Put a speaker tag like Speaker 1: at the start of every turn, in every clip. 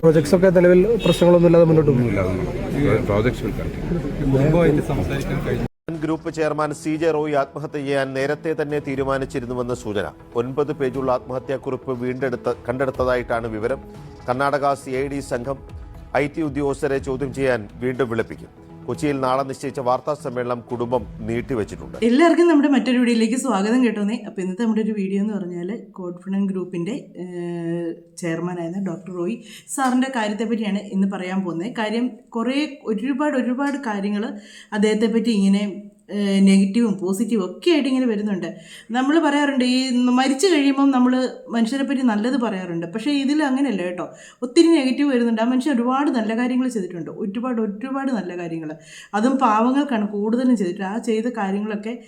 Speaker 1: Projects ഒക്കെ നിലവിൽ പ്രശ്നങ്ങളൊന്നുമില്ലാതെ മുന്നോട്ട് പോകും
Speaker 2: പ്രോജക്ട്സ് വിൽ കണ്ടിന്യൂ
Speaker 3: കുടുംബമായിട്ട്
Speaker 4: group chairman C J Roy ആത്മഹത്യ ചെയ്യാൻ നേരത്തെ തന്നെ തീരുമാനിച്ചിരുന്നുവെന്ന സൂചന. ഒൻപത് പേജുള്ള ആത്മഹത്യാക്കുറിപ്പ് വീണ്ടെടുത്ത കണ്ടെടുത്തതായിട്ടാണ് വിവരം. കർണാടക സി ഐ ഡി സംഘം ഐ ടി ഉദ്യോഗസ്ഥരെ ചോദ്യം ചെയ്യാൻ വീണ്ടും വിളിപ്പിക്കും. കൊച്ചിയിൽ നാളെ നിശ്ചയിച്ച വാർത്താ സമ്മേളനം കുടുംബം നീട്ടിവെച്ചിട്ടുണ്ട്.
Speaker 5: എല്ലാവർക്കും നമ്മുടെ മറ്റൊരു വീഡിയോയിലേക്ക് സ്വാഗതം കേട്ടോന്നേ. അപ്പോൾ ഇന്നത്തെ നമ്മുടെ ഒരു വീഡിയോ എന്ന് പറഞ്ഞാൽ കോൺഫിഡന്റ് ഗ്രൂപ്പിന്റെ ചെയർമാനായിരുന്ന ഡോക്ടർ റോയ് സാറിന്റെ കാര്യത്തെ പറ്റിയാണ് ഇന്ന് പറയാൻ പോകുന്നത്. കാര്യം കുറേ ഒരുപാട് ഒരുപാട് കാര്യങ്ങൾ അദ്ദേഹത്തെ പറ്റി ഇങ്ങനെ നെഗറ്റീവും പോസിറ്റീവും ഒക്കെ ആയിട്ട് ഇങ്ങനെ വരുന്നുണ്ട്. നമ്മൾ പറയാറുണ്ട് ഈ മരിച്ചു കഴിയുമ്പം നമ്മൾ മനുഷ്യരെ പറ്റി നല്ലത് പറയാറുണ്ട്. പക്ഷേ ഇതിൽ അങ്ങനെയല്ല കേട്ടോ. ഒത്തിരി നെഗറ്റീവ് വരുന്നുണ്ട്. ആ മനുഷ്യൻ ഒരുപാട് നല്ല കാര്യങ്ങൾ ചെയ്തിട്ടുണ്ട്. ഒരുപാട് ഒരുപാട് നല്ല കാര്യങ്ങൾ. അതും പാവങ്ങൾക്കാണ് കൂടുതലും ചെയ്തിട്ട്. ആ ചെയ്ത കാര്യങ്ങളൊക്കെ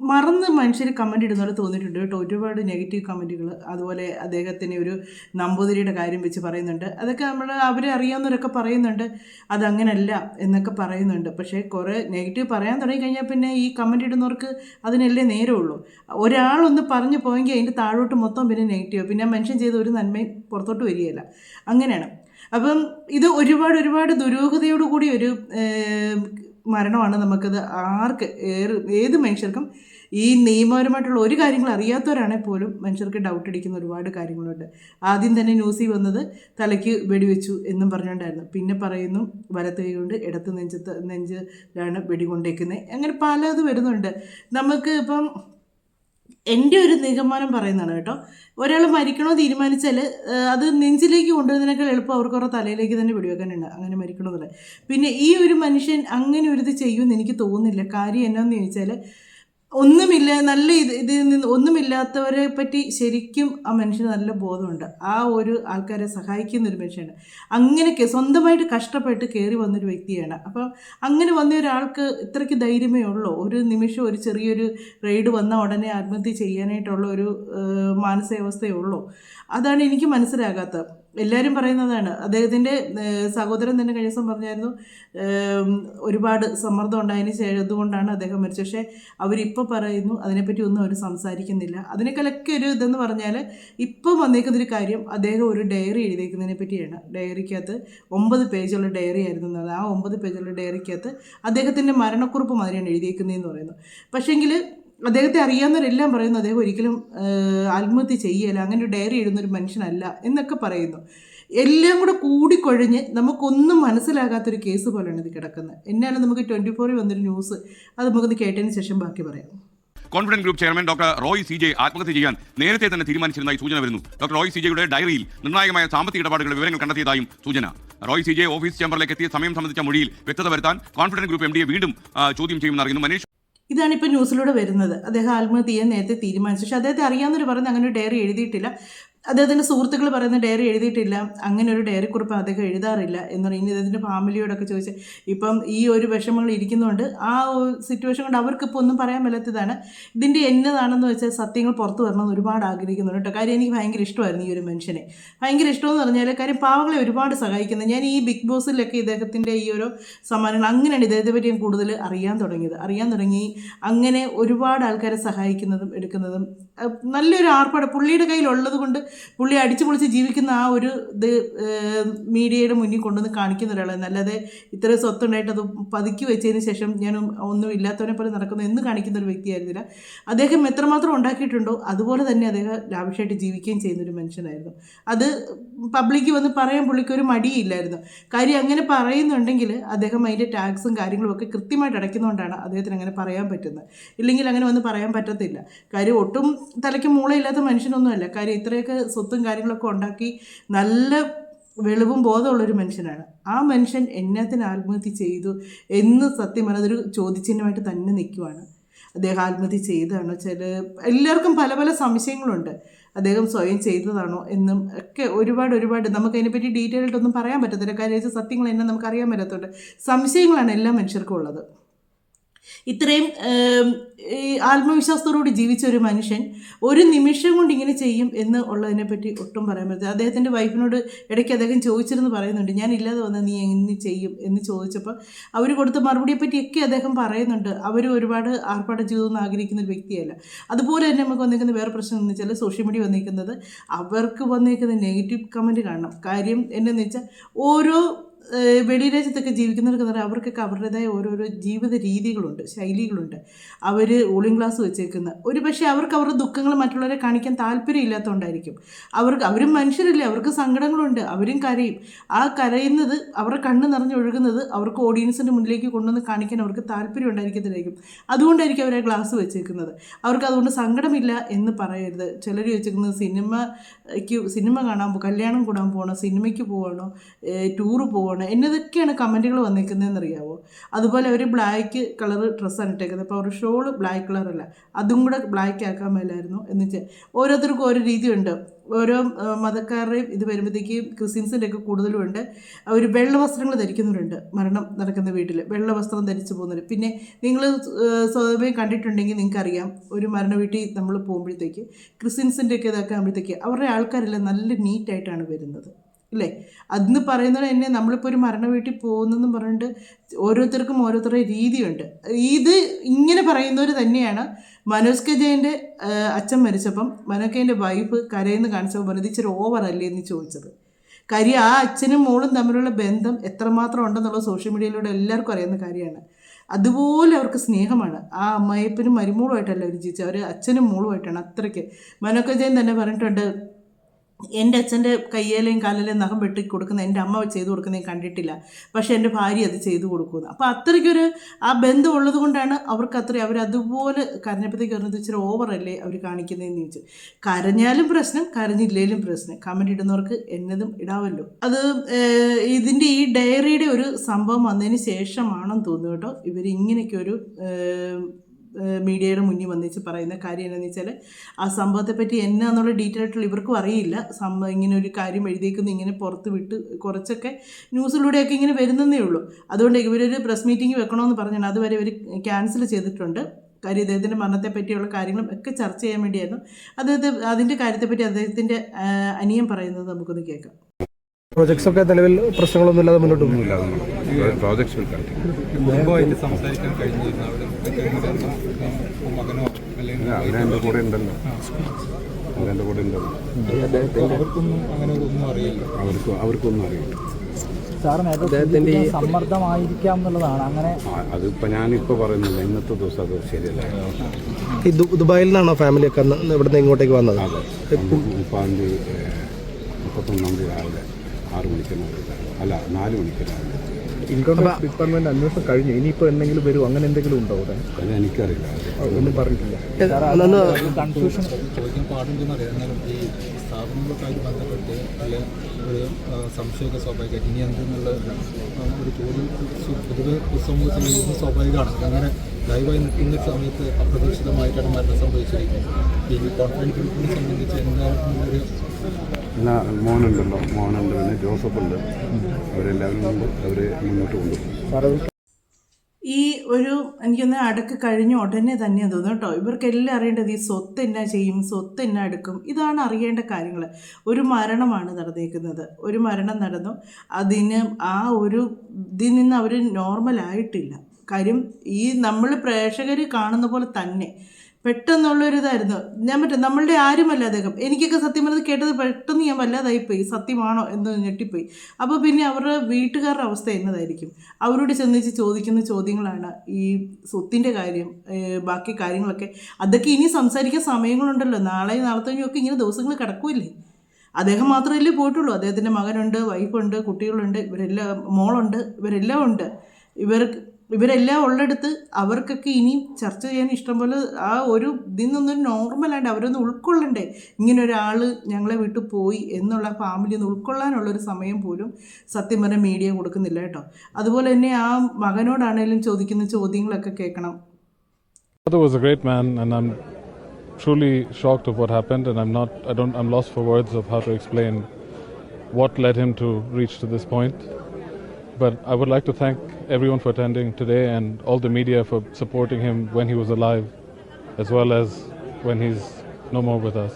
Speaker 5: മറന്ന് മനുഷ്യർ കമന്റ് ഇടുന്ന തോന്നിയിട്ടുണ്ട് കേട്ടോ. ഒരുപാട് നെഗറ്റീവ് കമന്റുകൾ അതുപോലെ അദ്ദേഹത്തിന് ഒരു നമ്പൂതിരിയുടെ കാര്യം വെച്ച് പറയുന്നുണ്ട്. അതൊക്കെ നമ്മൾ അവരെ അറിയാവുന്നവരൊക്കെ പറയുന്നുണ്ട്. അതങ്ങനല്ല എന്നൊക്കെ പറയുന്നുണ്ട്. പക്ഷേ കുറേ നെഗറ്റീവ് പറയാൻ തുടങ്ങി കഴിഞ്ഞാൽ പിന്നെ ഈ കമന്റ് ഇടുന്നവർക്ക് അതിനല്ലേ നേരമുള്ളൂ. ഒരാളൊന്ന് പറഞ്ഞു പോയെങ്കിൽ അതിന്റെ താഴോട്ട് മൊത്തം പിന്നെ നെഗറ്റീവ് പിന്നെ മെൻഷൻ ചെയ്ത ഒരു നന്മയും പുറത്തോട്ട് വരികയില്ല. അങ്ങനെയാണ്. അപ്പം ഇത് ഒരുപാട് ഒരുപാട് ദുരൂഹതയോടുകൂടി ഒരു മരണമാണ് നമുക്കത് ആർക്ക് ഏത് മനുഷ്യർക്കും ഈ നിയമപരമായിട്ടുള്ള ഒരു കാര്യങ്ങൾ അറിയാത്തവരാണെങ്കിൽ പോലും മനുഷ്യർക്ക് ഡൗട്ട് അടിക്കുന്ന ഒരുപാട് കാര്യങ്ങളുണ്ട്. ആദ്യം തന്നെ ന്യൂസിൽ വന്നത് തലയ്ക്ക് വെടിവെച്ചു എന്നും പറഞ്ഞുകൊണ്ടായിരുന്നു. പിന്നെ പറയുന്നു വലത്ത് കൊണ്ട് ഇടത്ത് നെഞ്ചത്ത് നെഞ്ചിലാണ് വെടികൊണ്ടേക്കുന്നത് അങ്ങനെ പലത് വരുന്നുണ്ട്. നമുക്ക് ഇപ്പം എന്റെ ഒരു നിഗമനം പറയുന്നതാണ് കേട്ടോ. ഒരാൾ മരിക്കണോ തീരുമാനിച്ചാൽ അത് നെഞ്ചിലേക്ക് കൊണ്ടുവരുന്നതിനേക്കാൾ എളുപ്പം അവർക്ക് അവരുടെ തലയിലേക്ക് തന്നെ വെടിവെക്കാനുണ്ട്. അങ്ങനെ മരിക്കണമെന്നുള്ളത് പിന്നെ ഈ ഒരു മനുഷ്യൻ അങ്ങനെ ഒരു ഇത് ചെയ്യുമെന്ന് എനിക്ക് തോന്നുന്നില്ല. കാര്യം എന്നാന്ന് ചോദിച്ചാൽ ഒന്നുമില്ല നല്ല ഇത് ഇതിൽ നിന്ന് ഒന്നുമില്ലാത്തവരെ പറ്റി ശരിക്കും ആ മനുഷ്യന് നല്ല ബോധമുണ്ട്. ആ ഒരു ആൾക്കാരെ സഹായിക്കുന്ന ഒരു മനുഷ്യനാണ്. അങ്ങനെയൊക്കെ സ്വന്തമായിട്ട് കഷ്ടപ്പെട്ട് കയറി വന്നൊരു വ്യക്തിയാണ്. അപ്പം അങ്ങനെ വന്ന ഒരാൾക്ക് ഇത്രയ്ക്ക് ധൈര്യമേ ഉള്ളൂ. ഒരു നിമിഷം ഒരു ചെറിയൊരു റെയ്ഡ് വന്ന ഉടനെ ആത്മഹത്യ ചെയ്യാനായിട്ടുള്ള ഒരു മാനസികാവസ്ഥയുള്ളൂ അതാണ് എനിക്ക് മനസ്സിലാകാത്തത്. എല്ലാവരും പറയുന്നതാണ്. അദ്ദേഹത്തിന്റെ സഹോദരൻ തന്നെ കഴിഞ്ഞ ദിവസം പറഞ്ഞായിരുന്നു ഒരുപാട് സമ്മർദ്ദം ഉണ്ടായതിന് ശേഷം അതുകൊണ്ടാണ് അദ്ദേഹം മരിച്ചത്. പക്ഷേ അവരിപ്പോൾ പറയുന്നു അതിനെപ്പറ്റി ഒന്നും അവർ സംസാരിക്കുന്നില്ല. അതിനേക്കാളൊക്കെ ഒരു ഇതെന്ന് പറഞ്ഞാൽ ഇപ്പം വന്നേക്കുന്നൊരു കാര്യം അദ്ദേഹം ഒരു ഡയറി എഴുതിയേക്കുന്നതിനെ പറ്റിയാണ്. ഡയറിക്കകത്ത് ഒമ്പത് പേജുള്ള ഡയറി ആയിരുന്നു എന്നത് ആ ഒമ്പത് പേജുള്ള ഡയറിക്കകത്ത് അദ്ദേഹത്തിന്റെ മരണക്കുറിപ്പ് മാതിരിയാണ് എഴുതിയേക്കുന്നതെന്ന് പറയുന്നു. പക്ഷേങ്കിൽ അദ്ദേഹത്തെ അറിയാവുന്നവരെല്ലാം പറയുന്നു അദ്ദേഹം ഒരിക്കലും ആത്മഹത്യ ചെയ്യല അങ്ങനെ ഡയറി എഴുതുന്ന ഒരു മനുഷ്യനല്ല എന്നൊക്കെ പറയുന്നു. എല്ലാം കൂടെ കൂടിക്കൊഴിഞ്ഞ് നമുക്കൊന്നും മനസ്സിലാകാത്തൊരു കേസ് പോലെയാണ് ഇത് കിടക്കുന്നത്. എന്നാണ് നമുക്ക് ട്വന്റി ഫോറിൽ വന്നൊരു ന്യൂസ് അത് നമുക്കൊന്ന് കേട്ടതിന് ശേഷം ബാക്കി പറയാം.
Speaker 6: Confidence group chairman doctor Roy C J ആത്മഹത്യ ചെയ്യാൻ നേരത്തെ തന്നെ തീരുമാനിച്ചിരുന്നതായി സൂചന വരുന്നു. ഡോക്ടർ റോയ് സി ജെയുടെ ഡയറിയിൽ നിർണായകമായ സാമ്പത്തിക ഇടപാടുകളുടെ വിവരങ്ങൾ കണ്ടെത്തിയതായും സൂചന. റോയ് സി ജെ ഓഫീസ് ചേംബറിലേക്ക് എത്തിയ സമയം സംബന്ധിച്ച മൊഴിയിൽ വ്യക്തത വരുത്താൻ കോൺഫിഡൻസ് ഗ്രൂപ്പ് എം വീണ്ടും ചോദ്യം ചെയ്യുമെന്ന് അറിയുന്നു. മനീഷ്
Speaker 5: ഇതാണ് ഇപ്പോൾ ന്യൂസിലൂടെ വരുന്നത്. അദ്ദേഹം ആത്മഹത്യ ചെയ്യാൻ നേരത്തെ തീരുമാനിച്ചു. പക്ഷേ അദ്ദേഹത്തെ അറിയാവുന്നവർ പറഞ്ഞ് അങ്ങനെ ഒരു ഡയറി എഴുതിയിട്ടില്ല. അദ്ദേഹത്തിന്റെ സുഹൃത്തുക്കൾ പറയുന്ന ഡയറി എഴുതിയിട്ടില്ല. അങ്ങനെ ഒരു ഡയറി കുറിപ്പ് അദ്ദേഹം എഴുതാറില്ല എന്ന് പറയും ഇനി അദ്ദേഹത്തിന്റെ ഫാമിലിയോടൊക്കെ ചോദിച്ച് ഇപ്പം ഈ ഒരു വിഷമങ്ങൾ ഇരിക്കുന്നതുകൊണ്ട് ആ സിറ്റുവേഷൻ കൊണ്ട് അവർക്കിപ്പോൾ ഒന്നും പറയാൻ മേലാത്തതാണ്. ഇതിന്റെ എന്നതാണെന്ന് വെച്ചാൽ സത്യങ്ങൾ പുറത്തു വരണമെന്ന് ഒരുപാട് ആഗ്രഹിക്കുന്നുണ്ട് കേട്ടോ. കാര്യം എനിക്ക് ഭയങ്കര ഇഷ്ടമായിരുന്നു ഈ ഒരു മനുഷ്യനെ. ഭയങ്കര ഇഷ്ടമെന്ന് പറഞ്ഞാൽ കാര്യം പാവങ്ങളെ ഒരുപാട് സഹായിക്കുന്നത് ഞാൻ ഈ ബിഗ് ബോസിലൊക്കെ ഇദ്ദേഹത്തിന്റെ ഈ ഒരു സമ്മാനങ്ങൾ അങ്ങനെയാണ് ഇദ്ദേഹത്തെ പറ്റി ഞാൻ കൂടുതൽ അറിയാൻ തുടങ്ങിയത്. അറിയാൻ തുടങ്ങി. അങ്ങനെ ഒരുപാട് ആൾക്കാരെ സഹായിക്കുന്നതും എടുക്കുന്നതും നല്ലൊരു ആർപ്പാട്. പുള്ളിയുടെ കയ്യിലുള്ളത് കൊണ്ട് പുള്ളി അടിച്ചു പൊളിച്ച് ജീവിക്കുന്ന ആ ഒരു ഇത് മീഡിയയുടെ മുന്നിൽ കൊണ്ടുവന്ന് കാണിക്കുന്ന ഒരാളാണ്. അല്ലാതെ ഇത്ര സ്വത്തുണ്ടായിട്ട് അത് പതുക്കി വെച്ചതിന് ശേഷം ഞാൻ ഒന്നും ഇല്ലാത്തവനെ പോലെ നടക്കുന്നു എന്ന് കാണിക്കുന്ന ഒരു വ്യക്തിയായിരുന്നില്ല. അദ്ദേഹം എത്രമാത്രം ഉണ്ടാക്കിയിട്ടുണ്ടോ അതുപോലെ തന്നെ അദ്ദേഹം ലാവിഷായിട്ട് ജീവിക്കുകയും ചെയ്യുന്നൊരു മനുഷ്യനായിരുന്നു. അത് പബ്ലിക്ക് വന്ന് പറയാൻ പുള്ളിക്ക് ഒരു മടിയില്ലായിരുന്നു. കാര്യം അങ്ങനെ പറയുന്നുണ്ടെങ്കിൽ അദ്ദേഹം അതിന്റെ ടാക്സും കാര്യങ്ങളും ഒക്കെ കൃത്യമായിട്ട് അടയ്ക്കുന്നതുകൊണ്ടാണ് അദ്ദേഹത്തിന് അങ്ങനെ പറയാൻ പറ്റുന്നത്. ഇല്ലെങ്കിൽ അങ്ങനെ വന്ന് പറയാൻ പറ്റത്തില്ല. കാര്യം ഒട്ടും തലയ്ക്ക് മൂളയില്ലാത്ത മനുഷ്യനൊന്നുമല്ല. കാര്യം ഇത്രയൊക്കെ സ്വത്തും കാര്യങ്ങളൊക്കെ ഉണ്ടാക്കി നല്ല വെളിവും ബോധമുള്ളൊരു മനുഷ്യനാണ്. ആ മനുഷ്യൻ എന്നത്തിന് ആത്മഹത്യ ചെയ്തു എന്ന് സത്യം പറഞ്ഞ അതൊരു ചോദ്യചിഹ്നമായിട്ട് തന്നെ നിൽക്കുവാണ്. അദ്ദേഹം ആത്മഹത്യ ചെയ്തതാണോ? ചില എല്ലാവർക്കും പല പല സംശയങ്ങളുണ്ട്. അദ്ദേഹം സ്വയം ചെയ്തതാണോ എന്നും ഒക്കെ ഒരുപാട് ഒരുപാട് നമുക്ക് അതിനെപ്പറ്റി ഡീറ്റെയിൽ ആയിട്ടൊന്നും പറയാൻ പറ്റത്തില്ല. കാര്യം വെച്ചാൽ സത്യങ്ങൾ എന്നെ നമുക്ക് അറിയാൻ സംശയങ്ങളാണ് എല്ലാ മനുഷ്യർക്കും ഉള്ളത്. ഇത്രയും ആത്മവിശ്വാസത്തോടുകൂടി ജീവിച്ച ഒരു മനുഷ്യൻ ഒരു നിമിഷം കൊണ്ട് ഇങ്ങനെ ചെയ്യും എന്ന് ഉള്ളതിനെ പറ്റി ഒട്ടും പറയാൻ പറ്റില്ല. അദ്ദേഹത്തിന്റെ വൈഫിനോട് ഇടയ്ക്ക് അദ്ദേഹം ചോദിച്ചിരുന്നു പറയുന്നുണ്ട് ഞാൻ ഇല്ലാതെ വന്നാൽ നീ എങ്ങനെ ചെയ്യും? എന്ന് ചോദിച്ചപ്പോൾ അവർ കൊടുത്ത മറുപടിയെ പറ്റിയൊക്കെ അദ്ദേഹം പറയുന്നുണ്ട്. അവർ ഒരുപാട് ആർപ്പാട ജീവിതം ആഗ്രഹിക്കുന്ന ഒരു വ്യക്തിയല്ല. അതുപോലെ തന്നെ നമുക്ക് വന്നിരിക്കുന്ന വേറെ പ്രശ്നം എന്ന് വെച്ചാൽ സോഷ്യൽ മീഡിയ വന്നിരിക്കുന്നത് അവർക്ക് വന്നിരിക്കുന്ന നെഗറ്റീവ് കമന്റ് കാണണം. കാര്യം എന്നു വെച്ചാൽ ഓരോ വെളിരാജ്യത്തൊക്കെ ജീവിക്കുന്നവർക്ക് പറയാം അവർക്കൊക്കെ അവരുടേതായ ഓരോരോ ജീവിത രീതികളുണ്ട് ശൈലികളുണ്ട്. അവർ ഓളിംഗ് ക്ലാസ് വെച്ചേക്കുന്ന. ഒരു പക്ഷേ അവർക്ക് അവരുടെ ദുഃഖങ്ങൾ മറ്റുള്ളവരെ കാണിക്കാൻ താല്പര്യം ഇല്ലാത്തതുകൊണ്ടായിരിക്കും അവർക്ക് അവരും മനുഷ്യരല്ലേ അവർക്ക് സങ്കടങ്ങളുണ്ട് അവരും കരയും. ആ കരയുന്നത് അവരുടെ കണ്ണ് നിറഞ്ഞൊഴുകുന്നത് അവർക്ക് ഓഡിയൻസിന്റെ മുന്നിലേക്ക് കൊണ്ടുവന്ന് കാണിക്കാൻ അവർക്ക് താല്പര്യം ഉണ്ടായിരിക്കത്തില്ലായിരിക്കും അതുകൊണ്ടായിരിക്കും അവരെ ക്ലാസ് വെച്ചേക്കുന്നത്. അവർക്ക് അതുകൊണ്ട് സങ്കടമില്ല എന്ന് പറയരുത്. ചിലർ വെച്ചേക്കുന്നത് സിനിമയ്ക്ക് സിനിമ കാണാൻ കല്യാണം കൂടാൻ പോകണോ സിനിമയ്ക്ക് പോകണോ ടൂറ് പോകണോ എന്നതൊക്കെയാണ് കമന്റുകൾ വന്നിരിക്കുന്നതെന്ന് അറിയാവോ അതുപോലെ അവർ ബ്ലാക്ക് കളർ ഡ്രസ്സാണ് ഇട്ടേക്കുന്നത്. അപ്പോൾ അവർ ഷോൾ ബ്ലാക്ക് കളറല്ല. അതും കൂടെ ബ്ലാക്ക് ആക്കാൻ മേലായിരുന്നു. എന്ന് വെച്ചാൽ ഓരോരുത്തർക്കും ഓരോ രീതിയുണ്ട്. ഓരോ മതക്കാരുടെയും ഇത് വരുമ്പോഴത്തേക്കും ക്രിസ്ത്യൻസിന്റെ ഒക്കെ കൂടുതലുമുണ്ട്. അവർ വെള്ള വസ്ത്രങ്ങൾ ധരിക്കുന്നവരുണ്ട് മരണം നടക്കുന്ന വീട്ടിൽ വെള്ള വസ്ത്രം ധരിച്ചു പോകുന്നവർ പിന്നെ നിങ്ങൾ സ്വതമേ കണ്ടിട്ടുണ്ടെങ്കിൽ നിങ്ങൾക്കറിയാം. ഒരു മരണ വീട്ടിൽ നമ്മൾ പോകുമ്പോഴത്തേക്ക് ക്രിസ്ത്യൻസിന്റെ ഒക്കെ ഇതാക്കുമ്പോഴത്തേക്ക് അവരുടെ ആൾക്കാരെല്ലാം നല്ല നീറ്റായിട്ടാണ് വരുന്നത്. ഇല്ലേ? അന്ന് പറയുന്നത് തന്നെ നമ്മളിപ്പോൾ ഒരു മരണ വീട്ടിൽ പോകുന്നതെന്ന് പറഞ്ഞിട്ട് ഓരോരുത്തർക്കും ഓരോരുത്തരുടെ രീതിയുണ്ട്. ഇത് ഇങ്ങനെ പറയുന്നവർ തന്നെയാണ്. മനോജ് കെ ജയന്റെ അച്ഛൻ മരിച്ചപ്പം മനോജ് കെന്റെ വൈഫ് കരയെന്ന് കാണിച്ചപ്പോൾ പറഞ്ഞത് ഇച്ചിരി ഓവർ അല്ലേ എന്ന് ചോദിച്ചത്. കാര്യം ആ അച്ഛനും മോളും തമ്മിലുള്ള ബന്ധം എത്രമാത്രം ഉണ്ടെന്നുള്ളത് സോഷ്യൽ മീഡിയയിലൂടെ എല്ലാവർക്കും അറിയുന്ന കാര്യമാണ്. അതുപോലെ അവർക്ക് സ്നേഹമാണ്. ആ അമ്മായിപ്പനും മരുമോളുമായിട്ടല്ല അവർ ജീവിച്ചത്. അവർ അച്ഛനും മോളുമായിട്ടാണ് അത്രയ്ക്ക്. മനോജ് കെ ജയൻ തന്നെ പറഞ്ഞിട്ടുണ്ട് എന്റെ അച്ഛന്റെ കയ്യേലെയും കാലിലെയും നഖം വെട്ടി കൊടുക്കുന്ന എന്റെ അമ്മ ചെയ്തു കൊടുക്കുന്ന കണ്ടിട്ടില്ല. പക്ഷേ എന്റെ ഭാര്യ അത് ചെയ്തു കൊടുക്കുന്നു. അപ്പോൾ അത്രയ്ക്കൊരു ആ ബന്ധം ഉള്ളത് കൊണ്ടാണ് അവർക്ക് അത്ര അവരതുപോലെ കരഞ്ഞപ്പോഴത്തേക്ക് പറഞ്ഞത് ഇച്ചിരി ഓവറല്ലേ അവർ കാണിക്കുന്നതെന്ന് ചോദിച്ചു. കരഞ്ഞാലും പ്രശ്നം കരഞ്ഞില്ലേലും പ്രശ്നം. കമന്റ് ഇടുന്നവർക്ക് എന്നതും ഇടാമല്ലോ അത് ഇതിന്റെ ഈ ഡയറിയുടെ ഒരു സംഭവം വന്നതിന് ശേഷമാണെന്ന് തോന്നുന്നു കേട്ടോ. ഇവർ ഇങ്ങനെയൊക്കെ ഒരു മീഡിയയുടെ മുന്നിൽ വന്നിച്ച് പറയുന്ന കാര്യം എന്താണെന്ന് വെച്ചാൽ ആ സംഭവത്തെപ്പറ്റി എന്നാന്നുള്ള ഡീറ്റെയിൽ ആയിട്ടുള്ള ഇവർക്കും അറിയില്ല. സംഭവം ഇങ്ങനെ ഒരു കാര്യം എഴുതിയേക്കുന്നു ഇങ്ങനെ പുറത്ത് വിട്ട് കുറച്ചൊക്കെ ന്യൂസിലൂടെയൊക്കെ ഇങ്ങനെ വരുന്നതേ ഉള്ളൂ. അതുകൊണ്ട് ഇവരൊരു പ്രസ് മീറ്റിംഗ് വെക്കണമെന്ന് പറഞ്ഞാണ് അതുവരെ ഇവർ ക്യാൻസൽ ചെയ്തിട്ടുണ്ട്. കാര്യം ഇദ്ദേഹത്തിന്റെ മരണത്തെ പറ്റിയുള്ള കാര്യങ്ങളും ഒക്കെ ചർച്ച ചെയ്യാൻ വേണ്ടിയായിരുന്നു. അദ്ദേഹത്തെ അതിന്റെ കാര്യത്തെപ്പറ്റി അദ്ദേഹത്തിന്റെ അനിയം അനിയൻ പറയുന്നത് നമുക്കൊന്ന് കേൾക്കാം.
Speaker 1: പ്രോജക്ട്സ് ഒക്കെ നിലവിൽ പ്രശ്നങ്ങളൊന്നും ഇല്ലാതെ മുന്നോട്ട്
Speaker 2: പോകുന്നില്ല. പ്രോജക്ട്സ് മുമ്പോ കണ്ടിന്യൂ
Speaker 3: സംസാരിക്കാൻ സംസാരിക്കാൻ കഴിഞ്ഞിരുന്നു അവിടെ കഴിഞ്ഞിരുന്നു മകനോ അല്ലെങ്കിൽ
Speaker 2: അവരെ എന്റെ കൂടെ ഉണ്ടല്ലോ. അവരെ കൂടെ ഉണ്ടല്ലോ.
Speaker 3: അവർക്കൊന്നും അങ്ങനെ ഒന്നും അറിയില്ല.
Speaker 2: അവർക്ക് അവർക്കൊന്നും അറിയില്ല.
Speaker 7: അദ്ദേഹത്തിന്റെ സമ്മർദ്ദമായിരിക്കാം എന്നുള്ളതാണ്. അങ്ങനെ
Speaker 2: ആ, അതിപ്പോൾ ഞാനിപ്പോൾ പറയുന്നില്ല. ഇന്നത്തെ ദിവസം അത് ശരിയല്ല.
Speaker 1: ഈ ദുബായിൽ നിന്നാണോ ഫാമിലി ഒക്കെ ഇവിടുന്ന് ഇങ്ങോട്ടേക്ക് വന്നത്?
Speaker 2: അതെ. മുപ്പാം തീയതി മുപ്പത്തൊന്നാം തീയതി രാവിലെ ആറ് മണിക്കാണ് അല്ല നാല് മണിക്ക് രാവിലെ.
Speaker 8: ഇൻകം ടാക്സ് ഡിപ്പാർട്ട്മെന്റ് അന്വേഷണം കഴിഞ്ഞു. ഇനിയിപ്പോ എന്തെങ്കിലും വരും? അങ്ങനെ എന്തെങ്കിലും ഉണ്ടോ അവിടെ?
Speaker 2: അത് എനിക്കറിയില്ല
Speaker 8: ഒന്നും പറഞ്ഞിട്ടില്ല.
Speaker 1: അന്ന്
Speaker 7: കൺഫ്യൂഷൻ
Speaker 3: ചോദിക്കാൻ പാടുണ്ടെന്ന് അറിയാം. ഈ സ്ഥാപനങ്ങളുമായിട്ട് ബന്ധപ്പെട്ട് അല്ലെ ഒരു സംശയമൊക്കെ സ്വാഭാവികമായിട്ട് ഇനി എന്തെന്നുള്ള ഒരു ചോദ്യം പൊതുവെ ഉയരുന്നത് സ്വാഭാവികമാണ്. അങ്ങനെ ലൈവായി നിൽക്കുന്ന സമയത്ത് അപ്രതീക്ഷിതമായിട്ടാണ് മരണം സംഭവിച്ചിരിക്കുന്നത്. ഈ കോൺഫിഡൻസ് സംബന്ധിച്ച് എന്തായാലും
Speaker 2: എന്നാ മോനുണ്ടല്ലോ. മോനുണ്ട് പിന്നെ ജോസഫ് ഉണ്ട് അവരെല്ലാവരും കൊണ്ട് അവരെ മുന്നോട്ട് കൊണ്ടുപോകും.
Speaker 5: ഈ ഒരു എനിക്കൊന്ന് അടക്ക് കഴിഞ്ഞ ഉടനെ തന്നെ തോന്നുന്നു കേട്ടോ. ഇവർക്കെല്ലാം അറിയേണ്ടത് ഈ സ്വത്ത് എന്നാ ചെയ്യും സ്വത്ത് എന്നാ എടുക്കും. ഇതാണ് അറിയേണ്ട കാര്യങ്ങൾ ഒരു മരണമാണ് നടന്നേക്കുന്നത്. ഒരു മരണം നടന്നു. അതിന് ആ ഒരു ഇതിൽ നിന്ന് അവർ നോർമലായിട്ടില്ല കാര്യം ഈ നമ്മൾ പ്രേക്ഷകർ കാണുന്ന പോലെ തന്നെ പെട്ടെന്നുള്ളൊരു ഇതായിരുന്നു ഞാൻ പറ്റും നമ്മളുടെ ആരുമല്ല അദ്ദേഹം. എനിക്കൊക്കെ സത്യം പറഞ്ഞത് കേട്ടത് പെട്ടെന്ന് ഞാൻ വല്ലാതായിപ്പോയി. സത്യമാണോ എന്ന് ഞെട്ടിപ്പോയി. അപ്പോൾ പിന്നെ അവരുടെ വീട്ടുകാരുടെ അവസ്ഥ എന്നതായിരിക്കും. അവരോട് ചെന്നിച്ച് ചോദിക്കുന്ന ചോദ്യങ്ങളാണ് ഈ സ്വത്തിന്റെ കാര്യം ബാക്കി കാര്യങ്ങളൊക്കെ. അതൊക്കെ ഇനി സംസാരിക്കാൻ സമയങ്ങളുണ്ടല്ലോ. നാളെ നാളത്തെ ഇങ്ങനെ ദിവസങ്ങൾ കിടക്കൂല്ലേ? അദ്ദേഹം മാത്രമല്ലേ പോയിട്ടുള്ളൂ. അദ്ദേഹത്തിന്റെ മകനുണ്ട് വൈഫുണ്ട് കുട്ടികളുണ്ട് ഇവരെല്ലാം മോളുണ്ട് ഇവരെല്ലാം ഉണ്ട് ഇവർക്ക് ഇവരെല്ലാം ഉള്ളെടുത്ത് അവർക്കൊക്കെ ഇനിയും ചർച്ച ചെയ്യാൻ ഇഷ്ടം പോലെ ആ ഒരു ഇതിൽ നോർമലായിട്ട് അവരൊന്ന് ഉൾക്കൊള്ളണ്ടേ. ഇങ്ങനെ ഒരാൾ ഞങ്ങളെ വിട്ടു പോയി എന്നുള്ള ഫാമിലി ഒന്ന് ഉൾക്കൊള്ളാനുള്ളൊരു സമയം പോലും സത്യം പറഞ്ഞാൽ മീഡിയ കൊടുക്കുന്നില്ല കേട്ടോ. അതുപോലെ തന്നെ ആ മകനോടാണേലും ചോദിക്കുന്ന ചോദ്യങ്ങളൊക്കെ കേൾക്കണം.
Speaker 9: Was a great man, and I'm truly shocked of what happened, and I'm not, I don't, I'm lost for words of how to explain what led him to reach to this point. but I would like to thank everyone for attending today and all the media for supporting him when he was alive, as well as when he's no more with us.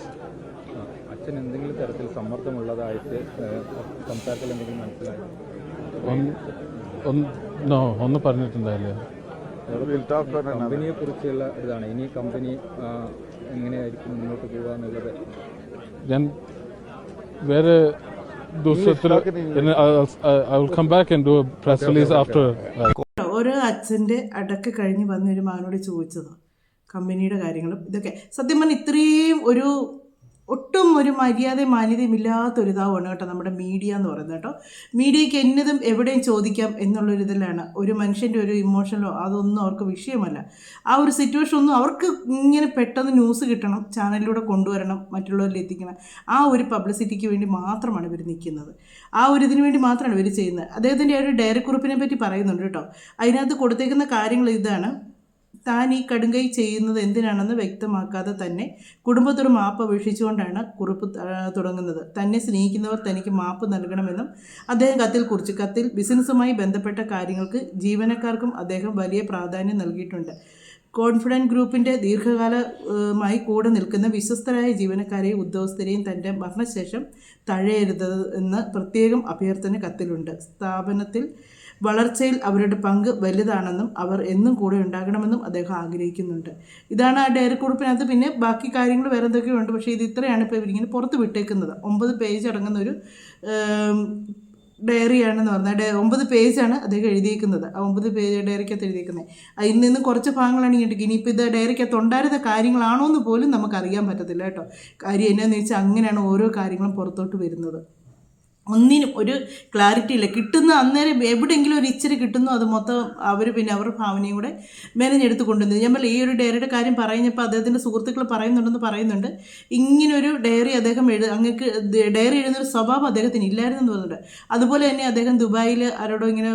Speaker 7: അച്ഛൻ എന്തെങ്കിലും തരത്തിൽ സമ്മർദ്ദമുള്ളതായിട്ട് ഏഹ്, സംസാരത്തിൽ എന്തെങ്കിലും മനസ്സിലായോ
Speaker 9: ഒന്ന് ഒന്ന് no ഒന്നും പറഞ്ഞിട്ടുണ്ടായില്ല
Speaker 7: കമ്പനിയെ കുറിച്ചുള്ള ഇതാണ് ഇനി കമ്പനി ആ, എങ്ങനെയായിരിക്കും മുന്നോട്ട് പോകുക എന്നുള്ളത്
Speaker 9: ഞാൻ വേറെ ദിവസത്തിൽ come back and do a press release after.
Speaker 5: ഒരു അച്ഛന്റെ അടക്ക് കഴിഞ്ഞ് വന്ന ഒരു മകനോട് ചോദിച്ചത്. കമ്പനിയുടെ കാര്യങ്ങളും ഇതൊക്കെ. സത്യം പറഞ്ഞാൽ ഇത്രയും ഒരു ഒട്ടും ഒരു മര്യാദയും മാന്യതയും ഇല്ലാത്തൊരു ഇതാവാണ് കേട്ടോ നമ്മുടെ മീഡിയ എന്ന് പറയുന്നത് കേട്ടോ. മീഡിയയ്ക്ക് എന്നതും എവിടെയും ചോദിക്കാം എന്നുള്ളൊരു ഇതിലാണ്. ഒരു മനുഷ്യന്റെ ഒരു ഇമോഷനോ അതൊന്നും അവർക്ക് വിഷയമല്ല. ആ ഒരു സിറ്റുവേഷൻ ഒന്നും അവർക്ക് ഇങ്ങനെ പെട്ടെന്ന് ന്യൂസ് കിട്ടണം ചാനലിലൂടെ കൊണ്ടുവരണം മറ്റുള്ളവരിൽ എത്തിക്കണം. ആ ഒരു പബ്ലിസിറ്റിക്ക് വേണ്ടി മാത്രമാണ് ഇവർ നിൽക്കുന്നത് ആ ഒരു ഇതിന് വേണ്ടി മാത്രമാണ് ഇവർ ചെയ്യുന്നത്. അദ്ദേഹത്തിന്റെ ആ ഒരു ഡയറി കുറിപ്പിനെ പറ്റി പറയുന്നുണ്ട് കേട്ടോ. അതിനകത്ത് കൊടുത്തേക്കുന്ന കാര്യങ്ങൾ ഇതാണ്. താൻ ഈ കടുങ്കൈ ചെയ്യുന്നത് എന്തിനാണെന്ന് വ്യക്തമാക്കാതെ തന്നെ കുടുംബത്തോട് മാപ്പ് അപേക്ഷിച്ചുകൊണ്ടാണ് കുറിപ്പ് തുടങ്ങുന്നത്. തന്നെ സ്നേഹിക്കുന്നവർ തനിക്ക് മാപ്പ് നൽകണമെന്നും അദ്ദേഹം കത്തിൽ കുറിച്ചു. കത്തിൽ ബിസിനസ്സുമായി ബന്ധപ്പെട്ട കാര്യങ്ങൾക്ക് ജീവനക്കാർക്കും അദ്ദേഹം വലിയ പ്രാധാന്യം നൽകിയിട്ടുണ്ട്. കോൺഫിഡന്റ് ഗ്രൂപ്പിന്റെ ദീർഘകാലമായി കൂടെ നിൽക്കുന്ന വിശ്വസ്തരായ ജീവനക്കാരെയും ഉദ്യോഗസ്ഥരെയും തന്റെ മരണശേഷം തഴയരുത് എന്ന് പ്രത്യേകം അഭ്യർത്ഥന കത്തിലുണ്ട്. സ്ഥാപനത്തിൽ വളർച്ചയിൽ അവരുടെ പങ്ക് വലുതാണെന്നും അവർ എന്നും കൂടെ ഉണ്ടാകണമെന്നും അദ്ദേഹം ആഗ്രഹിക്കുന്നുണ്ട്. ഇതാണ് ആ ഡയറി കുറിപ്പിനകത്ത് പിന്നെ ബാക്കി കാര്യങ്ങൾ വേറെ എന്തൊക്കെയോ ഉണ്ട് പക്ഷേ ഇത് ഇത്രയാണ് ഇപ്പോൾ ഇവരിങ്ങനെ പുറത്ത് വിട്ടേക്കുന്നത്. ഒമ്പത് പേജ് അടങ്ങുന്ന ഒരു ഡയറിയാണെന്ന് പറഞ്ഞാൽ ഡയ ഒമ്പത് പേജാണ് അദ്ദേഹം എഴുതിയേക്കുന്നത്. ആ ഒമ്പത് പേജ് ഡയറിക്കകത്ത് എഴുതിയേക്കുന്നത്. അതിൽ നിന്ന് കുറച്ച് ഭാഗങ്ങളാണ് ഇങ്ങോട്ട് ഇനിയിപ്പോൾ ഇത് ഡയറിക്കകത്ത് ഉണ്ടായിരുന്ന കാര്യങ്ങളാണോ എന്ന് പോലും നമുക്കറിയാൻ പറ്റത്തില്ല കേട്ടോ. കാര്യം എന്നാന്ന് വെച്ചാൽ അങ്ങനെയാണ് ഓരോ കാര്യങ്ങളും പുറത്തോട്ട് വരുന്നത്. ഒന്നിനും ഒരു ക്ലാരിറ്റി ഇല്ല. കിട്ടുന്ന അന്നേരം എവിടെയെങ്കിലും ഒരു ഇച്ചിരി കിട്ടുന്നു അത് മൊത്തം അവർ പിന്നെ അവരുടെ ഭാവനയും കൂടെ മെനഞ്ഞെടുത്ത് കൊണ്ടുവന്നു. ഞാൻ ഈ ഒരു ഡയറിയുടെ കാര്യം പറയുന്നപ്പോൾ അദ്ദേഹത്തിന്റെ സുഹൃത്തുക്കൾ പറയുന്നുണ്ടെന്ന് പറയുന്നുണ്ട്. ഇങ്ങനൊരു ഡയറി അദ്ദേഹം എഴു അങ്ങക്ക് ഡയറി എഴുതുന്നൊരു സ്വഭാവം അദ്ദേഹത്തിന് ഇല്ലായിരുന്നു എന്ന് പറയുന്നുണ്ട് അതുപോലെ തന്നെ അദ്ദേഹം ദുബായിൽ ആരോടോ ഇങ്ങനെ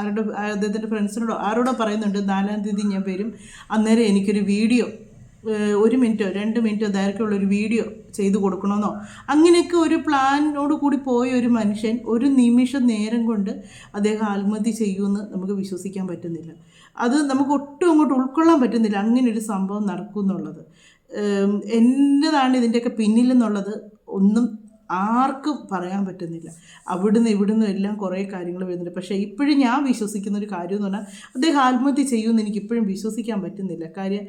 Speaker 5: ആരോടോ അദ്ദേഹത്തിന്റെ ഫ്രണ്ട്സിനോടോ ആരോടോ പറയുന്നുണ്ട് നാലാം തീയതി ഞാൻ വരും. അന്നേരം എനിക്കൊരു വീഡിയോ ഒരു മിനിറ്റോ രണ്ട് മിനിറ്റോ ദൈർഘ്യമുള്ള ഒരു വീഡിയോ ചെയ്തു കൊടുക്കണമെന്നോ? അങ്ങനെയൊക്കെ ഒരു പ്ലാനോട് കൂടി പോയ ഒരു മനുഷ്യൻ ഒരു നിമിഷം നേരം കൊണ്ട് അദ്ദേഹം ആത്മഹത്യ ചെയ്യുമെന്ന് നമുക്ക് വിശ്വസിക്കാൻ പറ്റുന്നില്ല. അത് നമുക്ക് ഒട്ടും അങ്ങോട്ട് ഉൾക്കൊള്ളാൻ പറ്റുന്നില്ല. അങ്ങനെ ഒരു സംഭവം നടക്കും എന്നുള്ളത് എന്നതാണ് ഇതിന്റെയൊക്കെ പിന്നിലെന്നുള്ളത് ഒന്നും ആർക്കും പറയാൻ പറ്റുന്നില്ല. അവിടുന്ന് ഇവിടുന്ന് എല്ലാം കുറേ കാര്യങ്ങൾ വരുന്നുണ്ട്. പക്ഷേ ഇപ്പോഴും ഞാൻ വിശ്വസിക്കുന്ന ഒരു കാര്യം എന്ന് പറഞ്ഞാൽ അദ്ദേഹം ആത്മഹത്യ ചെയ്യുമെന്ന് എനിക്ക് ഇപ്പോഴും വിശ്വസിക്കാൻ പറ്റുന്നില്ല. കാര്യം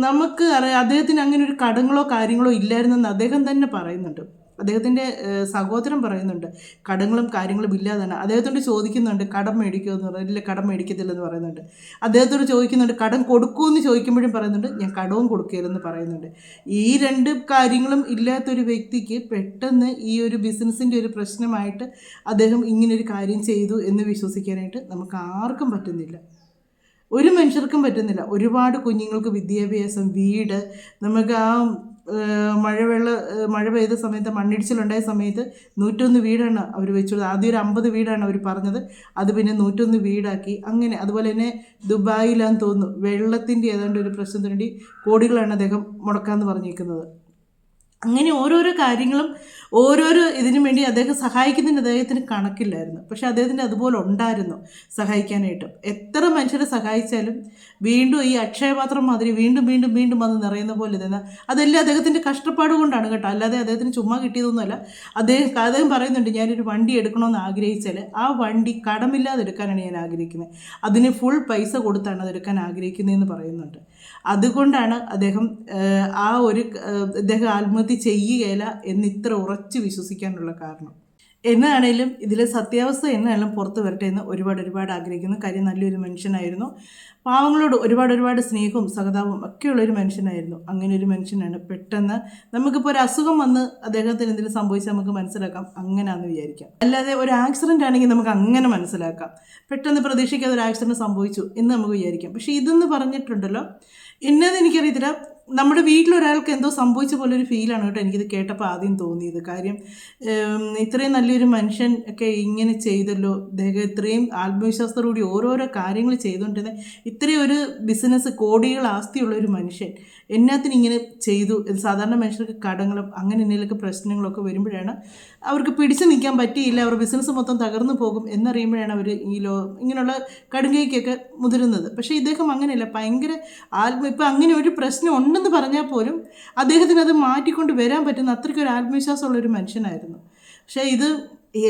Speaker 5: നമുക്ക് അറിയാം അദ്ദേഹത്തിന് അങ്ങനെ ഒരു കടങ്ങളോ കാര്യങ്ങളോ ഇല്ലായിരുന്നെന്ന് അദ്ദേഹം തന്നെ പറയുന്നുണ്ട്. അദ്ദേഹത്തിന്റെ സഹോദരം സഹോദരൻ പറയുന്നുണ്ട് കടങ്ങളും കാര്യങ്ങളും ഇല്ലാതാണ്. അദ്ദേഹത്തോട് ചോദിക്കുന്നുണ്ട് കടം മേടിക്കുമോ എന്ന് പറയുന്നത് ഇല്ല കടം മേടിക്കത്തില്ലെന്ന് പറയുന്നുണ്ട്. അദ്ദേഹത്തോട് ചോദിക്കുന്നുണ്ട് കടം കൊടുക്കുമെന്ന് ചോദിക്കുമ്പോഴും പറയുന്നുണ്ട് ഞാൻ കടവും കൊടുക്കരുതെന്ന് പറയുന്നുണ്ട്. ഈ രണ്ട് കാര്യങ്ങളും ഇല്ലാത്തൊരു വ്യക്തിക്ക് പെട്ടെന്ന് ഈ ഒരു ബിസിനസ്സിന്റെ ഒരു പ്രശ്നമായിട്ട് അദ്ദേഹം ഇങ്ങനൊരു കാര്യം ചെയ്തു എന്ന് വിശ്വസിക്കാനായിട്ട് നമുക്ക് ആർക്കും പറ്റുന്നില്ല. ഒരു മനുഷ്യർക്കും പറ്റുന്നില്ല. ഒരുപാട് കുഞ്ഞുങ്ങൾക്ക് വിദ്യാഭ്യാസം വീട് നമുക്ക് ആ മഴവെള്ള മഴ പെയ്ത സമയത്ത് മണ്ണിടിച്ചിലുണ്ടായ സമയത്ത് നൂറ്റൊന്ന് വീടാണ് അവർ വെച്ചത്. ആദ്യം ഒരു അമ്പത് വീടാണ് അവർ പറഞ്ഞത്. അത് പിന്നെ നൂറ്റൊന്ന് വീടാക്കി. അങ്ങനെ അതുപോലെ തന്നെ ദുബായിലാന്ന് തോന്നുന്നു. വെള്ളത്തിന്റെ ഏതാണ്ട് ഒരു പ്രശ്നത്തിനുവേണ്ടി കോടികളാണ് അദ്ദേഹം മുടക്കാമെന്ന് പറഞ്ഞിരിക്കുന്നത്. അങ്ങനെ ഓരോരോ കാര്യങ്ങളും ഓരോരോ ഇതിനു വേണ്ടി അദ്ദേഹം സഹായിക്കുന്നതിന് അദ്ദേഹത്തിന് കണക്കില്ലായിരുന്നു. പക്ഷെ അദ്ദേഹത്തിന് അതുപോലെ ഉണ്ടായിരുന്നു സഹായിക്കാനായിട്ട്. എത്ര മനുഷ്യരെ സഹായിച്ചാലും വീണ്ടും ഈ അക്ഷയപാത്രം മാതിരി വീണ്ടും വീണ്ടും വീണ്ടും വന്ന് നിറയുന്ന പോലെ തന്നെ അതെല്ലാം അദ്ദേഹത്തിന്റെ കഷ്ടപ്പാട് കൊണ്ടാണ് കേട്ടോ. അല്ലാതെ അദ്ദേഹത്തിന് ചുമ്മാ കിട്ടിയതൊന്നുമല്ല. അദ്ദേഹം അദ്ദേഹം പറയുന്നുണ്ട് ഞാനൊരു വണ്ടി എടുക്കണമെന്ന് ആഗ്രഹിച്ചാൽ ആ വണ്ടി കടമില്ലാതെ എടുക്കാനാണ് ഞാൻ ആഗ്രഹിക്കുന്നത്. അതിന് ഫുൾ പൈസ കൊടുത്താണ് അത് എടുക്കാൻ ആഗ്രഹിക്കുന്നതെന്ന് പറയുന്നുണ്ട്. അതുകൊണ്ടാണ് അദ്ദേഹം ആ ഒരു അദ്ദേഹം ആത്മഹത്യ ചെയ്യുകയില്ല എന്ന് ഇത്ര ഉറച്ച് വിശ്വസിക്കാനുള്ള കാരണം. എന്നാണേലും ഇതിലെ സത്യാവസ്ഥ എന്നാണേലും പുറത്ത് വരട്ടെ എന്ന് ഒരുപാട് ഒരുപാട് ആഗ്രഹിക്കുന്നു. കാര്യം നല്ലൊരു മനുഷ്യനായിരുന്നു. പാവങ്ങളോട് ഒരുപാട് ഒരുപാട് സ്നേഹവും സഹതാപവും ഒക്കെയുള്ള ഒരു മനുഷ്യനായിരുന്നു. അങ്ങനെ ഒരു മനുഷ്യനാണ്. പെട്ടെന്ന് നമുക്കിപ്പോൾ ഒരു അസുഖം വന്ന് അദ്ദേഹത്തിന് എന്തെങ്കിലും സംഭവിച്ചാൽ നമുക്ക് മനസ്സിലാക്കാം. അങ്ങനെയാണെന്ന് വിചാരിക്കാം. അല്ലാതെ ഒരു ആക്സിഡന്റ് ആണെങ്കിൽ നമുക്ക് അങ്ങനെ മനസ്സിലാക്കാം. പെട്ടെന്ന് പ്രതീക്ഷിക്കാതെ ഒരു ആക്സിഡന്റ് സംഭവിച്ചു എന്ന് നമുക്ക് വിചാരിക്കാം. പക്ഷേ ഇതെന്ന് പറഞ്ഞിട്ടുണ്ടല്ലോ. എന്നത് എനിക്കറിയത്തില്ല നമ്മുടെ വീട്ടിലൊരാൾക്ക് എന്തോ സംഭവിച്ച പോലെ ഒരു ഫീലാണ് കേട്ടോ എനിക്കിത് കേട്ടപ്പോൾ ആദ്യം തോന്നിയത്. കാര്യം ഇത്രയും നല്ലൊരു മനുഷ്യൻ ഒക്കെ ഇങ്ങനെ ചെയ്തല്ലോ. അദ്ദേഹം ഇത്രയും ആത്മവിശ്വാസത്തോടുകൂടി ഓരോരോ കാര്യങ്ങൾ ചെയ്തുകൊണ്ടിരുന്ന ഇത്രയും ഒരു ബിസിനസ് കോടികൾ ആസ്തിയുള്ള ഒരു മനുഷ്യൻ എന്നാത്തിന് ഇങ്ങനെ ചെയ്തു. സാധാരണ മനുഷ്യർക്ക് കടങ്ങളും അങ്ങനെ എന്തെങ്കിലുമൊക്കെ പ്രശ്നങ്ങളൊക്കെ വരുമ്പോഴാണ് അവർക്ക് പിടിച്ചു നിൽക്കാൻ പറ്റിയില്ല. അവർ ബിസിനസ് മൊത്തം തകർന്നു പോകും എന്നറിയുമ്പോഴാണ് അവർ ഈ ലോ ഇങ്ങനെയുള്ള കടുങ്കൈക്കൊക്കെ മുതിരുന്നത്. പക്ഷേ ഇദ്ദേഹം അങ്ങനെയല്ല. ഭയങ്കര ആത്മ ഇപ്പം അങ്ങനെ ഒരു പ്രശ്നം ഉണ്ടെന്ന് പറഞ്ഞാൽ പോലും അദ്ദേഹത്തിന് അത് മാറ്റിക്കൊണ്ട് വരാൻ പറ്റുന്ന അത്രയ്ക്ക് ഒരു ആത്മവിശ്വാസമുള്ള ഒരു മനുഷ്യനായിരുന്നു. പക്ഷേ ഇത്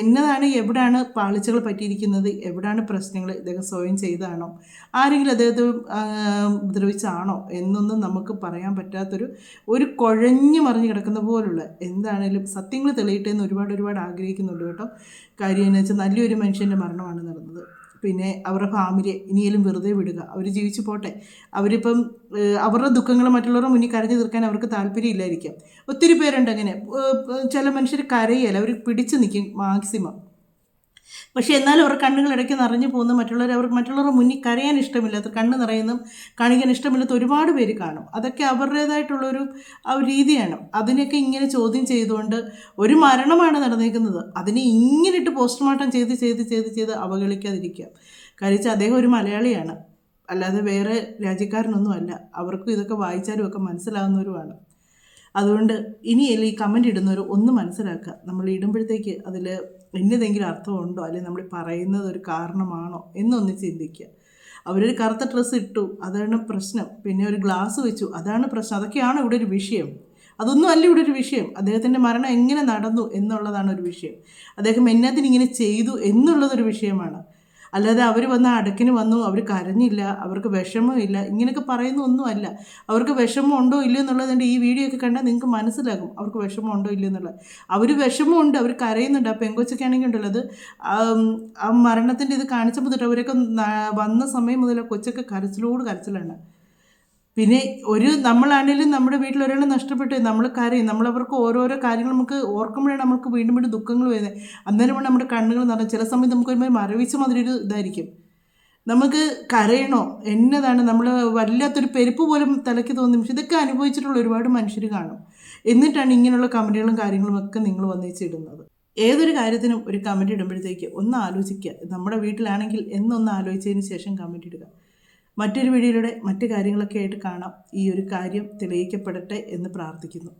Speaker 5: എന്നതാണ് എവിടെയാണ് പാളിച്ചകൾ പറ്റിയിരിക്കുന്നത് എവിടാണ് പ്രശ്നങ്ങൾ ഇദ്ദേഹം സ്വയം ചെയ്താണോ ആരെങ്കിലും അദ്ദേഹത്തെ ഉപദ്രവിച്ചാണോ എന്നൊന്നും നമുക്ക് പറയാൻ പറ്റാത്തൊരു ഒരു കുഴഞ്ഞു മറിഞ്ഞ് കിടക്കുന്ന പോലുള്ള എന്താണേലും സത്യങ്ങൾ തെളിയട്ടെ എന്ന് ഒരുപാട് ഒരുപാട് ആഗ്രഹിക്കുന്നുണ്ട് കേട്ടോ. കാര്യം എന്ന് വെച്ചാൽ നല്ലൊരു മനുഷ്യന്റെ മരണമാണ് നടന്നത്. പിന്നെ അവരുടെ ഫാമിലിയെ ഇനിയെങ്കിലും വെറുതെ വിടുക. അവർ ജീവിച്ചു പോട്ടെ. അവരിപ്പം അവരുടെ ദുഃഖങ്ങൾ മറ്റുള്ളവരുടെ മുന്നിൽ കരഞ്ഞു തീർക്കാൻ അവർക്ക് താല്പര്യമില്ലായിരിക്കാം ഒത്തിരി പേരുണ്ട് അങ്ങനെ. ചില മനുഷ്യർ കരയല്ല. അവർ പിടിച്ചു നിൽക്കും മാക്സിമം. പക്ഷേ എന്നാലും അവർ കണ്ണുകൾ ഇടയ്ക്ക് നിറഞ്ഞു പോകുന്നു. മറ്റുള്ളവർ അവർക്ക് മറ്റുള്ളവരുടെ മുന്നിൽ കരയാൻ ഇഷ്ടമില്ലാത്ത കണ്ണ് നിറയുന്നതും കാണിക്കാൻ ഇഷ്ടമില്ലാത്ത ഒരുപാട് പേര് കാണും. അതൊക്കെ അവരുടേതായിട്ടുള്ളൊരു രീതിയാണ്. അതിനൊക്കെ ഇങ്ങനെ ചോദ്യം ചെയ്തുകൊണ്ട് ഒരു മരണമാണ് നടന്നിരിക്കുന്നത് അതിനെ ഇങ്ങനെ ഇട്ട് പോസ്റ്റ്മോർട്ടം ചെയ്ത് ചെയ്ത് ചെയ്ത് ചെയ്ത് അവഗണിക്കാതിരിക്കുക. കാര്യം അദ്ദേഹം ഒരു മലയാളിയാണ്. അല്ലാതെ വേറെ രാജ്യക്കാരനൊന്നും അല്ല അവർക്കും ഇതൊക്കെ വായിച്ചാലും ഒക്കെ മനസ്സിലാവുന്നവരുമാണ്. അതുകൊണ്ട് ഇനിയല്ല ഈ കമന്റ് ഇടുന്നവർ ഒന്ന് മനസ്സിലാക്കുക. നമ്മൾ ഇടുമ്പോഴത്തേക്ക് അതിൽ എന്നതെങ്കിലും അർത്ഥമുണ്ടോ? അല്ലെങ്കിൽ നമ്മൾ പറയുന്നത് ഒരു കാരണമാണോ? എന്നൊന്ന് ചിന്തിക്കുക. അവരൊരു കറുത്ത ഡ്രസ്സ് ഇട്ടു അതാണ് പ്രശ്നം. പിന്നെ ഒരു ഗ്ലാസ് വെച്ചു അതാണ് പ്രശ്നം. അതൊക്കെയാണ് ഇവിടെ ഒരു വിഷയം. അതൊന്നും അല്ല ഇവിടെ ഒരു വിഷയം. അദ്ദേഹത്തിന്റെ മരണം എങ്ങനെ നടന്നു എന്നുള്ളതാണ് ഒരു വിഷയം. അദ്ദേഹം എന്നതിനിങ്ങനെ ചെയ്തു എന്നുള്ളതൊരു വിഷയമാണ്. അല്ലാതെ അവർ വന്ന അടക്കിന് വന്നു അവർ കരഞ്ഞില്ല അവർക്ക് വിഷമമില്ല ഇങ്ങനെയൊക്കെ പറയുന്ന ഒന്നുമല്ല അവർക്ക് വിഷമം ഉണ്ടോ ഇല്ലയോ എന്നുള്ളതിന്റെ ഈ വീഡിയോ ഒക്കെ കണ്ടാൽ നിങ്ങൾക്ക് മനസ്സിലാകും അവർക്ക് വിഷമം ഉണ്ടോ ഇല്ലയോ എന്നുള്ളത്. അവർ വിഷമമുണ്ട് അവർ കരയുന്നുണ്ട്. ആ പെങ്കൊച്ചൊക്കെയാണെങ്കിൽ ഉണ്ടല്ലോ അത് ആ മരണത്തിന്റെ ഇത് കാണിച്ചപ്പോൾ തൊട്ട് അവരൊക്കെ വന്ന സമയം മുതൽ കൊച്ചൊക്കെ കരച്ചിലോട് കരച്ചിലാണ്. പിന്നെ ഒരു നമ്മളാണെങ്കിലും നമ്മുടെ വീട്ടിൽ ഒരാൾ നഷ്ടപ്പെട്ടു നമ്മൾ കരയും. നമ്മളവർക്ക് ഓരോരോ കാര്യങ്ങൾ നമുക്ക് ഓർക്കുമ്പോഴാണ് നമുക്ക് വീണ്ടും വീണ്ടും ദുഃഖങ്ങൾ വരുന്നത്. അന്നേരമാണ് നമ്മുടെ കണ്ണുകൾ നിറഞ്ഞ. ചില സമയത്ത് നമുക്ക് ഒരുമാതിരി മരവിച്ച മാതിരി ഒരു ഇതായിരിക്കും. നമുക്ക് കരയണോ? എന്നതാണ് നമ്മൾ വല്ലാത്തൊരു പെരുപ്പ് പോലും തലയ്ക്ക് തോന്നും പക്ഷെ ഇതൊക്കെ അനുഭവിച്ചിട്ടുള്ള ഒരുപാട് മനുഷ്യർ കാണും. എന്നിട്ടാണ് ഇങ്ങനെയുള്ള കമന്റുകളും കാര്യങ്ങളും ഒക്കെ നിങ്ങൾ വന്നിച്ചിടുന്നത് ഏതൊരു കാര്യത്തിനും ഒരു കമന്റ് ഇടുമ്പോഴത്തേക്ക് ഒന്ന് ആലോചിക്കുക. നമ്മുടെ വീട്ടിലാണെങ്കിൽ എന്നൊന്ന് ആലോചിച്ചതിന് ശേഷം കമന്റ് ഇടുക. മറ്റൊരു വീഡിയോയിലൂടെ മറ്റു കാര്യങ്ങളൊക്കെ ആയിട്ട് കാണാം. ഈ ഒരു കാര്യം തെളിയിക്കപ്പെടട്ടെ എന്ന് പ്രാർത്ഥിക്കുന്നു.